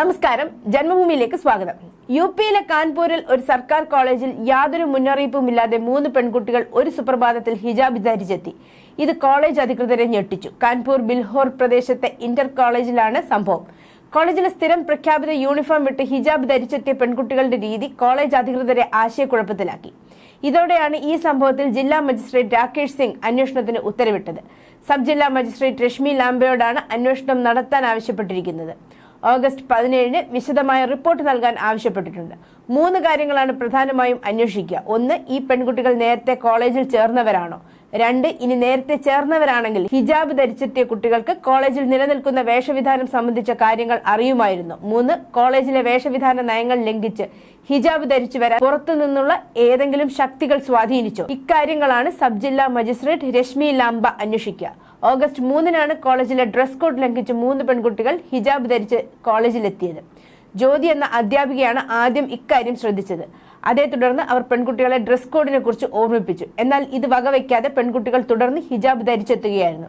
നമസ്കാരം. ജന്മഭൂമിയിലേക്ക് സ്വാഗതം. യു പിയിലെ കാൺപൂരിൽ ഒരു സർക്കാർ കോളേജിൽ യാതൊരു മുന്നറിയിപ്പുമില്ലാതെ മൂന്ന് പെൺകുട്ടികൾ ഒരു സുപ്രഭാതത്തിൽ ഹിജാബ് ധരിച്ചെത്തി. ഇത് കോളേജ് അധികൃതരെ ഞെട്ടിച്ചു. കാൺപൂർ ബിൽഹോർ പ്രദേശത്തെ ഇന്റർ കോളേജിലാണ് സംഭവം. കോളേജിലെ സ്ഥിരം പ്രഖ്യാപിത യൂണിഫോം വിട്ട് ഹിജാബ് ധരിച്ചെത്തിയ പെൺകുട്ടികളുടെ രീതി കോളേജ് അധികൃതരെ ആശയക്കുഴപ്പത്തിലാക്കി. ഇതോടെയാണ് ഈ സംഭവത്തിൽ ജില്ലാ മജിസ്ട്രേറ്റ് രാകേഷ് സിംഗ് അന്വേഷണത്തിന് ഉത്തരവിട്ടത്. സബ് ജില്ലാ മജിസ്ട്രേറ്റ് രശ്മി ലാംബയോടാണ് അന്വേഷണം നടത്താൻ ആവശ്യപ്പെട്ടിരിക്കുന്നത്. ഓഗസ്റ്റ് പതിനേഴിന് വിശദമായ റിപ്പോർട്ട് നൽകാൻ ആവശ്യപ്പെട്ടിട്ടുണ്ട്. മൂന്ന് കാര്യങ്ങളാണ് പ്രധാനമായും അന്വേഷിക്കുക. ഒന്ന് ഈ പെൺകുട്ടികൾ നേരത്തെ കോളേജിൽ ചേർന്നവരാണോ? രണ്ട് ഇനി നേരത്തെ ചേർന്നവരാണെങ്കിൽ ഹിജാബ് ധരിച്ചെത്തിയ കുട്ടികൾക്ക് കോളേജിൽ നിലനിൽക്കുന്ന വേഷവിധാനം സംബന്ധിച്ച കാര്യങ്ങൾ അറിയുമായിരുന്നു. മൂന്ന് കോളേജിലെ വേഷവിധാന നയങ്ങൾ ലംഘിച്ച് ഹിജാബ് ധരിച്ചു വരാൻ പുറത്തു നിന്നുള്ള ഏതെങ്കിലും ശക്തികൾ സ്വാധീനിച്ചു. ഇക്കാര്യങ്ങളാണ് സബ് ജില്ലാ മജിസ്ട്രേറ്റ് രശ്മി ലാംബ അന്വേഷിക്കുക. ഓഗസ്റ്റ് മൂന്നിനാണ് കോളേജിലെ ഡ്രസ് കോഡ് ലംഘിച്ച് മൂന്ന് പെൺകുട്ടികൾ ഹിജാബ് ധരിച്ച് കോളേജിലെത്തിയത്. ജ്യോതി എന്ന അധ്യാപികയാണ് ആദ്യം ഇക്കാര്യം ശ്രദ്ധിച്ചത്. അതേ തുടർന്ന് അവർ പെൺകുട്ടികളെ ഡ്രസ് കോഡിനെ കുറിച്ച് ഓർമ്മിപ്പിച്ചു. എന്നാൽ ഇത് വകവയ്ക്കാതെ പെൺകുട്ടികൾ തുടർന്ന് ഹിജാബ് ധരിച്ചെത്തുകയായിരുന്നു.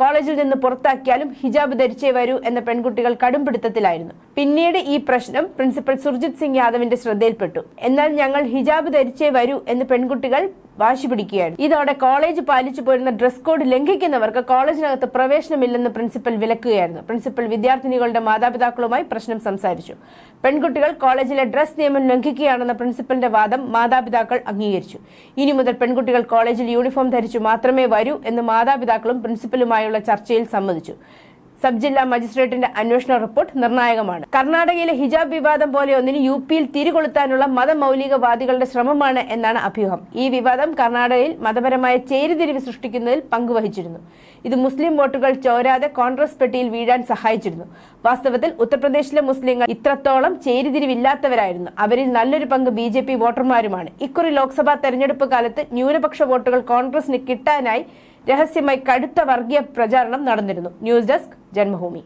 കോളേജിൽ നിന്ന് പുറത്താക്കിയാലും ഹിജാബ് ധരിച്ചേ വരൂ എന്ന പെൺകുട്ടികൾ കടുംപിടുത്തത്തിലായിരുന്നു പിന്നീട് ഈ പ്രശ്നം പ്രിൻസിപ്പൽ സുർജിത് സിംഗ് യാദവിന്റെ ശ്രദ്ധയിൽപ്പെട്ടു. എന്നാൽ ഞങ്ങൾ ഹിജാബ് ധരിച്ചേ വരൂ എന്ന് പെൺകുട്ടികൾ വാശി പിടിക്കുകയായിരുന്നു. ഇതോടെ കോളേജ് പാലിച്ചു പോരുന്ന ഡ്രസ് കോഡ് ലംഘിക്കുന്നവർക്ക് കോളേജിനകത്ത് പ്രവേശനമില്ലെന്ന് പ്രിൻസിപ്പൽ വിലക്കുകയായിരുന്നു. പ്രിൻസിപ്പൽ വിദ്യാർത്ഥിനികളുടെ മാതാപിതാക്കളുമായി പ്രശ്നം സംസാരിച്ചു. പെൺകുട്ടികൾ കോളേജിലെ ഡ്രസ് നിയമം ലംഘിക്കുകയാണെന്ന പ്രിൻസിപ്പലിന്റെ വാദം മാതാപിതാക്കൾ അംഗീകരിച്ചു. ഇനി മുതൽ പെൺകുട്ടികൾ കോളേജിൽ യൂണിഫോം ധരിച്ചു മാത്രമേ വരൂ എന്ന് മാതാപിതാക്കളും പ്രിൻസിപ്പലുമായുള്ള ചർച്ചയിൽ സമ്മതിച്ചു. സബ് ജില്ലാ മജിസ്ട്രേറ്റിന്റെ അന്വേഷണ റിപ്പോർട്ട് നിർണായകമാണ്. കർണാടകയിലെ ഹിജാബ് വിവാദം പോലെ ഒന്നിന് യു പിയിൽ തിരികൊളുത്താനുള്ള മതമൗലികവാദികളുടെ ശ്രമമാണ് എന്നാണ് അഭ്യൂഹം. ഈ വിവാദം കർണാടകയിൽ മതപരമായ ചേരിതിരിവ് സൃഷ്ടിക്കുന്നതിൽ പങ്കുവഹിച്ചിരുന്നു. ഇത് മുസ്ലിം വോട്ടുകൾ ചോരാതെ കോൺഗ്രസ് പെട്ടിയിൽ വീഴാൻ സഹായിച്ചിരുന്നു. വാസ്തവത്തിൽ ഉത്തർപ്രദേശിലെ മുസ്ലിങ്ങൾ ഇത്രത്തോളം ചേരിതിരിവില്ലാത്തവരായിരുന്നു. അവരിൽ നല്ലൊരു പങ്ക് ബി ജെ പി വോട്ടർമാരുമാണ്. ഇക്കുറി ലോക്സഭാ തെരഞ്ഞെടുപ്പ് കാലത്ത് ന്യൂനപക്ഷ വോട്ടുകൾ കോൺഗ്രസിന് കിട്ടാനായി രഹസ്യമായി കടുത്ത വർഗീയ പ്രചാരണം നടന്നിരുന്നു. News desk Janmabhumi.